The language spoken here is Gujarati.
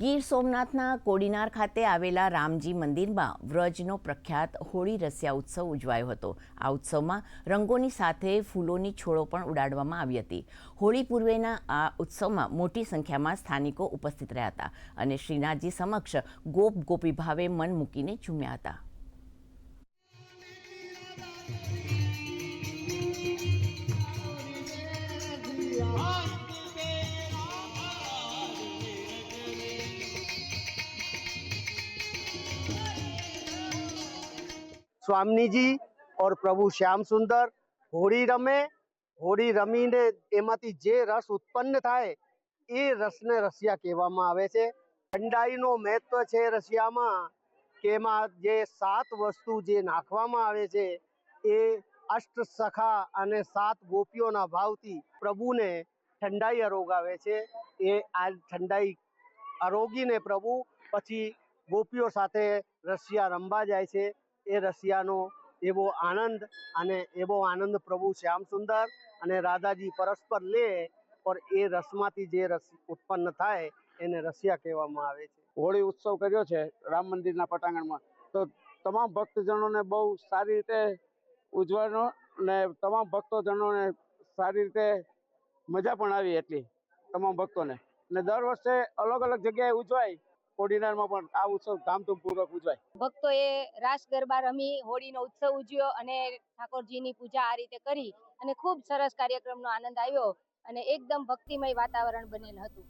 ગીર સોમનાથના કોડીનાર ખાતે આવેલા રામજી મંદિરમાં વ્રજનો પ્રખ્યાત હોળી રસિયા ઉત્સવ ઉજવાયો હતો. આ ઉત્સવમાં રંગોની સાથે ફૂલોની છોડો પણ ઉડાડવામાં આવી હતી. હોળી પૂર્વેના આ ઉત્સવમાં મોટી સંખ્યામાં સ્થાનિકો ઉપસ્થિત રહ્યા હતા અને શ્રીનાથજી સમક્ષ ગોપ ગોપી ભાવે મન મૂકીને ઝૂમ્યા હતા. સ્વામી જી ઓર પ્રભુ શ્યામ સુંદર, હોળી રમે, હોળી રમીને એમાંથી જે રસ ઉત્પન્ન થાય, એ રસને રસિયા કહેવામાં આવે છે. ઠંડાઈનો મહત્વ છે રસિયામાં કે એમાં જે સાત વસ્તુ જે નાખવામાં આવે છે, એ અષ્ટ સખા અને સાત ગોપીઓના ભાવથી પ્રભુને ઠંડાઈ અરોગાવે છે. એ આ ઠંડાઈ અરોગીને પ્રભુ પછી ગોપીઓ સાથે રસિયા રમવા જાય છે. એ રસિયાનો એવો આનંદ અને એવો આનંદ પ્રભુ શ્યામ સુંદર અને રાધાજી પરસ્પર લે પર એ રસમાંથી જે રસ ઉત્પન્ન થાય એને રસિયા કહેવામાં આવે છે. હોળી ઉત્સવ કર્યો છે રામ મંદિરના પટાંગણમાં. તો તમામ ભક્તજનોને બહુ સારી રીતે ઉજવાનો ને તમામ ભક્તજનોને સારી રીતે મજા પણ આવી એટલી તમામ ભક્તોને. ને દર વર્ષે અલગ અલગ જગ્યાએ ઉજવાય કોડીનારમાં પણ આ ઉત્સવ ધામધૂમપૂર્વક ઉજવાય. ભક્તોએ રાસ ગરબા રમી, હોળીનો ઉત્સવ ઉજવ્યો અને ઠાકોરજીની પૂજા આ રીતે કરી અને ખૂબ સરસ કાર્યક્રમનો આનંદ આવ્યો અને એકદમ ભક્તિમય વાતાવરણ બનેલ હતું.